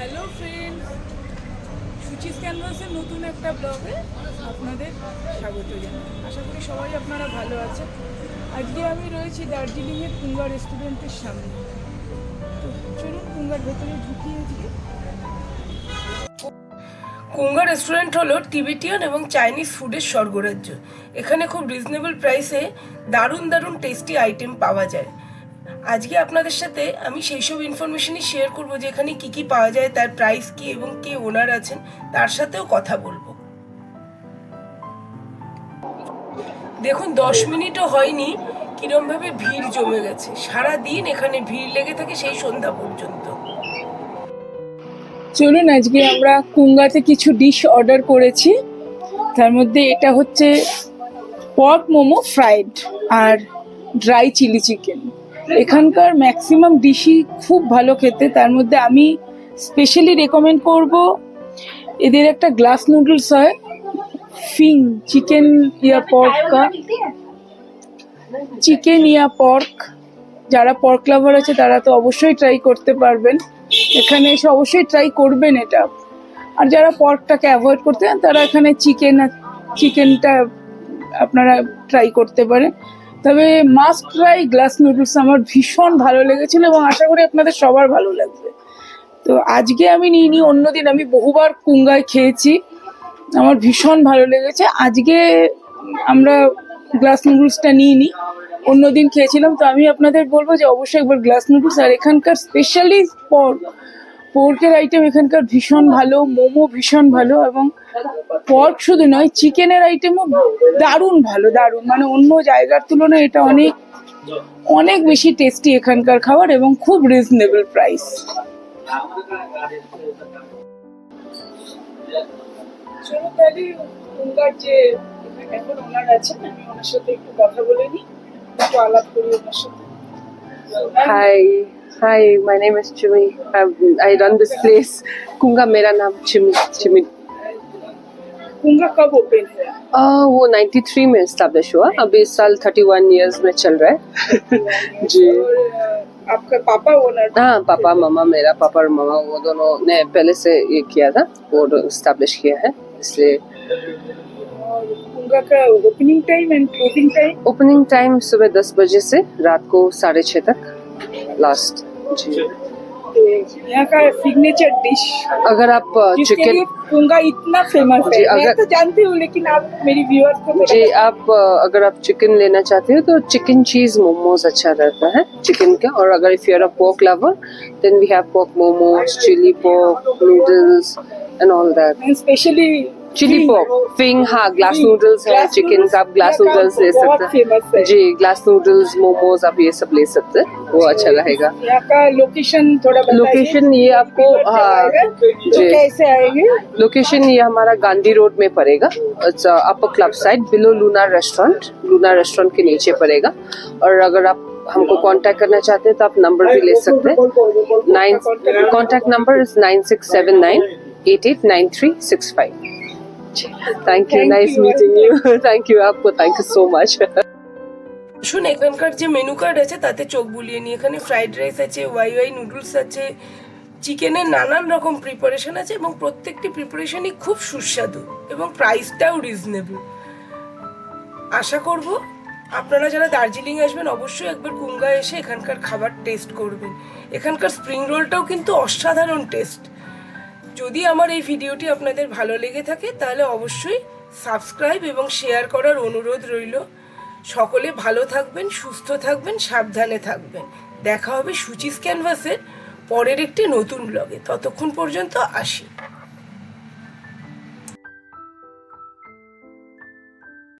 Hello friends Suchi's ক্যানভাসের নতুন একটা ব্লগে আপনাদের স্বাগত জানাই। আশা করি সবাই আপনারা ভালো আছেন। আজকে আমি রয়েছি দার্জিলিংয়ের কুঙ্গা রেস্টুরেন্টের সামনে। তো চলুন কুঙ্গার ভেতরে ঢুকিয়ে আজকে কুঙ্গা রেস্টুরেন্ট হলো টিবেটিয়ান এবং চাইনিজ ফুডের স্বর্গরাজ্য। এখানে খুব রিজনেবল প্রাইসে দারুণ দারুণ টেস্টি আইটেম পাওয়া যায়। আজকে আপনাদের সাথে আমি সেই সব ইনফরমেশনই শেয়ার করব যে এখানে কী কী পাওয়া যায়, তার প্রাইস কি এবং কে ওনার আছেন, তার সাথেও কথা বলব। দেখুন, দশ মিনিটও হয়নি, কিরমভাবে ভিড় জমে গেছে। সারা দিন এখানে ভিড় লেগে থাকে সেই সন্ধ্যা পর্যন্ত। চলুন, আজকে আমরা কুঙ্গাতে কিছু ডিশ অর্ডার করেছি। তার মধ্যে এটা হচ্ছে পর্ক মোমো ফ্রাইড আর ড্রাই চিলি চিকেন এখানকার ম্যাক্সিমাম ডিশই খুব ভালো খেতে। তার মধ্যে আমি স্পেশালি রেকমেন্ড করব এদের একটা গ্লাস নুডলস হয় ফিং চিকেন ইয়া পর্কা চিকেন ইয়া পর্ক যারা পর্ক লাভার আছে তারা তো অবশ্যই ট্রাই করতে পারবেন। এখানে এসে অবশ্যই ট্রাই করবেন এটা। আর যারা পর্কটাকে অ্যাভয়েড করতে চান, তারা এখানে চিকেন চিকেনটা আপনারা ট্রাই করতে পারেন। তবে মাস্ট ট্রাই গ্লাস নুডলস আমার ভীষণ ভালো লেগেছিল এবং আশা করি আপনাদের সবার ভালো লাগবে। তো আজকে আমি নিইনি অন্যদিন আমি বহুবার কুঙ্গায় খেয়েছি, আমার ভীষণ ভালো লেগেছে। আজকে আমরা গ্লাস নুডলসটা নিইনি অন্যদিন খেয়েছিলাম, তো আমি আপনাদের বলব যে অবশ্যই একবার গ্লাস নুডলস আর এখানকার স্পেশালি পর্ক পোর্কের আইটেম এখানকার ভীষণ ভালো মোমো ভীষণ ভালো এবং পর্ক শুধু নয় চিকেনের আইটেমও দারুণ ভালো দারুণ। মানে অন্য জায়গার তুলনায় এটা অনেক অনেক বেশি টেস্টি এখানকার খাবার এবং খুব রিজনেবল প্রাইস চলো তাহলে ওনার যে এখন ওনার আছেন আমি ওনার সাথে একটু কথা বলে নিই একটু আলাপ করি ওনার সাথে। Hi, hi. My name is Chimi. I've, I run this place. Kunga मेरा नाम चिमी चिमी कुंगा कब ओपन हुआ? Uh, वो 93 में स्टैब्लिश हुआ। अभी इस साल 31 इयर्स में चल रहा है। जी। आपका पापा ओनर हाँ पापा मामा मेरा पापा और मामा वो दोनों ने पहले से ये किया था। वो स्टैब्लिश किया है इसलिए। का opening time and closing time opening time सुबह 10 बजे से रात को साढ़े छः तक लास्ट यहाँ का सिग्नेचर डिश अगर आप चिकन कुंगा इतना फ़ेमस है। जी, मैं तो जानती हूँ लेकिन आप मेरी व्यूअर्स को जी आप अगर आप चिकन लेना चाहते हो तो चिकन चीज़ मोमोज अच्छा रहता है चिकन का। और अगर if you are a pork lover then we have pork momos chilli pork noodles and all that specially chilli pop फिंग हाँ ग्लास नूडल्स है चिकन का आप ग्लास नूडल्स ले सकते हैं जी ग्लास नूडल्स मोमोज आप ये सब ले सकते हैं वो अच्छा रहेगा का लोकेशन थोड़ा लोकेशन ये आपको हाँ तो जी। कैसे आएँगे? लोकेशन ये हमारा गांधी रोड में पड़ेगा। It's upper club side below Luna restaurant Luna restaurant के नीचे पड़ेगा। और अगर आप हमको कांटेक्ट करना चाहते हैं तो आप नंबर भी ले सकते हैं। Nine contact number is nine six seven nine eight eight nine three six five thank you nice meeting you thank you আপু থ্যাংক ইউ সো মাচ শুন এখানকার যে মেনু কার্ড আছে তাতে চোখ বুলিয়ে নিই এখানে ফ্রাইড রাইস আছে ওয়াই ওয়াই নুডলস আছে চিকেনের নানান রকম প্রিপারেশন আছে এবং প্রত্যেকটি প্রিপারেশনই খুব সুস্বাদু এবং প্রাইসটাও রিজনেবল আশা করব আপনারা যারা দার্জিলিং আসবেন অবশ্যই একবার কুঙ্গা এসে এখানকার খাবার টেস্ট করবেন। এখানকার স্প্রিং রোলটাও কিন্তু অসাধারণ টেস্ট যদি আমার এই ভিডিওটি আপনাদের ভালো লেগে থাকে, তাহলে অবশ্যই সাবস্ক্রাইব এবং শেয়ার করার অনুরোধ রইল। সকলে ভালো থাকবেন, সুস্থ থাকবেন, সাবধানে থাকবেন। দেখা হবে সুচিস ক্যানভাসের পরের একটি নতুন ব্লগে ততক্ষণ পর্যন্ত আসি।